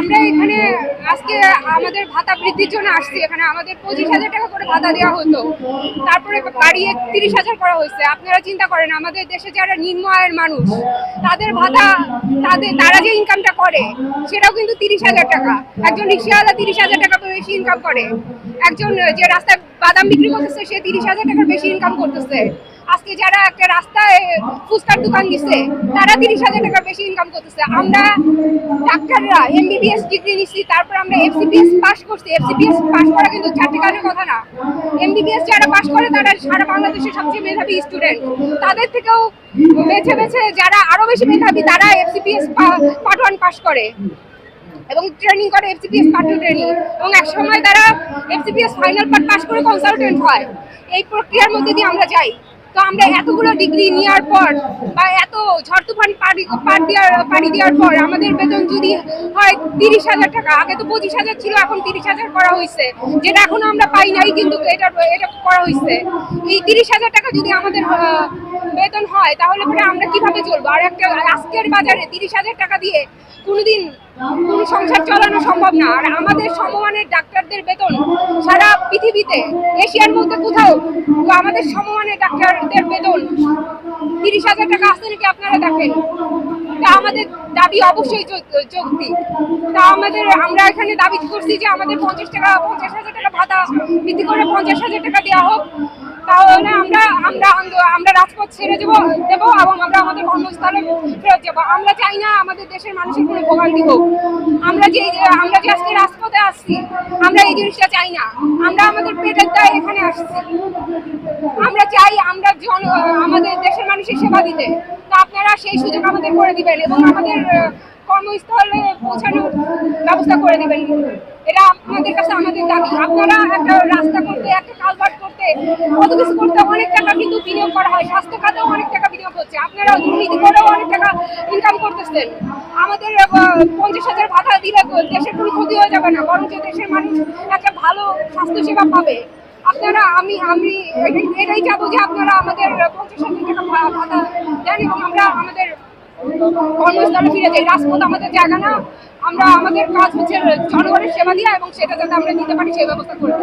আমরা এখানে আজকে আমাদের ভাতা বৃদ্ধির জন্য আসছি। এখানে আমাদের পঁচিশ হাজার টাকা করে ভাতা দেওয়া হতো। তারপরে বাড়িয়ে তিরিশ হাজার করা হয়েছে। আপনারা চিন্তা করেন, আমাদের দেশে যারা নিম্ন আয়ের মানুষ, তাদের ভাতা, তাদের, তারা যে ইনকামটা করে, সেটাও কিন্তু তিরিশ হাজার টাকা। একজন রিক্সাওয়ালা তিরিশ হাজার টাকা বেশি ইনকাম করে। একজন যে রাস্তায় বাদাম বিক্রি করতেছে, সে তিরিশ হাজার টাকার বেশি ইনকাম করতেছে। আজকে যারা একটা রাস্তায় ফুচকার দোকান দিচ্ছে তারা তিরিশ হাজার টাকার বেশি ইনকাম করতেছে। আমরা ডাক্তাররা এমবিবিএস ডিগ্রি নিচ্ছি তারপর আমরা এফসিপিএস পাস করছি। এফসিপিএস পাস করা কিন্তু চারটি কাজের কথা না। এমবিবিএস যারা পাস করে, তারা সারা বাংলাদেশের সবচেয়ে মেধাবী স্টুডেন্ট তাদের থেকেও বেছে বেছে যারা আরও বেশি মেধাবী, তারা এফসিপিএস পার্ট ওয়ান পাস করে। এবং ট্রেনিং করে এফসিপিএস পার্ট টু ট্রেনিং এবং এক সময় তারা এফসিপিএস ফাইনাল পার্ট পাস করে কনসালটেন্ট হয়। এই প্রক্রিয়ার মধ্যে দিয়ে আমরা যাই। তো আমরা এতগুলো ডিগ্রি নেওয়ার পর বা এত ঝড় তুফান পাড়ি দেওয়ার পাড়ি দেওয়ার পর আমাদের বেতন যদি হয় তিরিশ হাজার টাকা, আগে তো পঁচিশ হাজার ছিল, এখন তিরিশ হাজার করা হয়েছে যেটা এখনও আমরা পাই নাই, কিন্তু এটা এটা করা হয়েছে এই তিরিশ হাজার টাকা যদি আমাদের বেতন হয়, তাহলে পরে আমরা কীভাবে চলবো? আর একটা আজকের বাজারে তিরিশ হাজার টাকা দিয়ে কোনোদিন কোনো সংসার চালানো সম্ভব না। আর আমাদের সমমানের ডাক্তারদের বেতন সারা পৃথিবীতে এশিয়ার মধ্যে কোথাও? আমাদের সমমানের ডাক্তারদের বেতন তিরিশ হাজার টাকা আসতে নাকি আপনারা দেখেন? তা আমাদের দাবি অবশ্যই যৌক্তিক। তা আমাদের, আমরা এখানে দাবি করছি যে আমাদের পঞ্চাশ টাকা, পঞ্চাশ হাজার টাকা ভাতা বৃদ্ধি করে পঞ্চাশ হাজার টাকা দেওয়া হোক। তাহলে আমরা আমরা রাজপথ ছেড়ে দেবো দেবো এবং আমরা আমাদের কর্মস্থলে ফেরত যাব। আমরা চাই না আমাদের দেশের মানুষের কোনো ভোগান্তি হোক। আমরা যে আমরা যে আজকে রাজপথে আসছি, আমরা এই জিনিসটা চাই না। আমরা আমাদের পেটের দায় এখানে আসছি। আমরা চাই আমরা জন, আমাদের দেশের মানুষের সেবা দিতে। তো আপনারা সেই সুযোগ আমাদের করে দিবেন এবং আমাদের কর্মস্থলে পৌঁছানোর ব্যবস্থা করে দিবেন। এটা আপনাদের কাছে আমাদের দাবি। আপনারা একটা রাস্তা করতে, একটা কালভার্ট করতে, কত কিছু করতে অনেক টাকা কিন্তু বিনিয়োগ করা হয়। স্বাস্থ্য খাতেও অনেক টাকা বিনিয়োগ হচ্ছে। আপনারা দুর্নীতি করেও অনেক টাকা ইনকাম করতেছেন। আমাদের পঞ্চাশ হাজার ভাতা দিলে দেশের কোনো ক্ষতি হয়ে যাবে না, বরঞ্চ দেশের মানুষ একটা ভালো স্বাস্থ্যসেবা পাবে। আপনারা, আমি আমি এটাই- চাবো যে আপনারা আমাদের পঞ্চাশ হাজার টাকা ভাতা দেন এবং আমরা আমাদের কর্মস্থলে ফিরে যাই। রাজপথ আমাদের জায়গা না। আমরা আমাদের কাজ হচ্ছে জনগণের সেবা দেওয়া এবং সেটা যাতে আমরা দিতে পারি, সেই ব্যবস্থা করে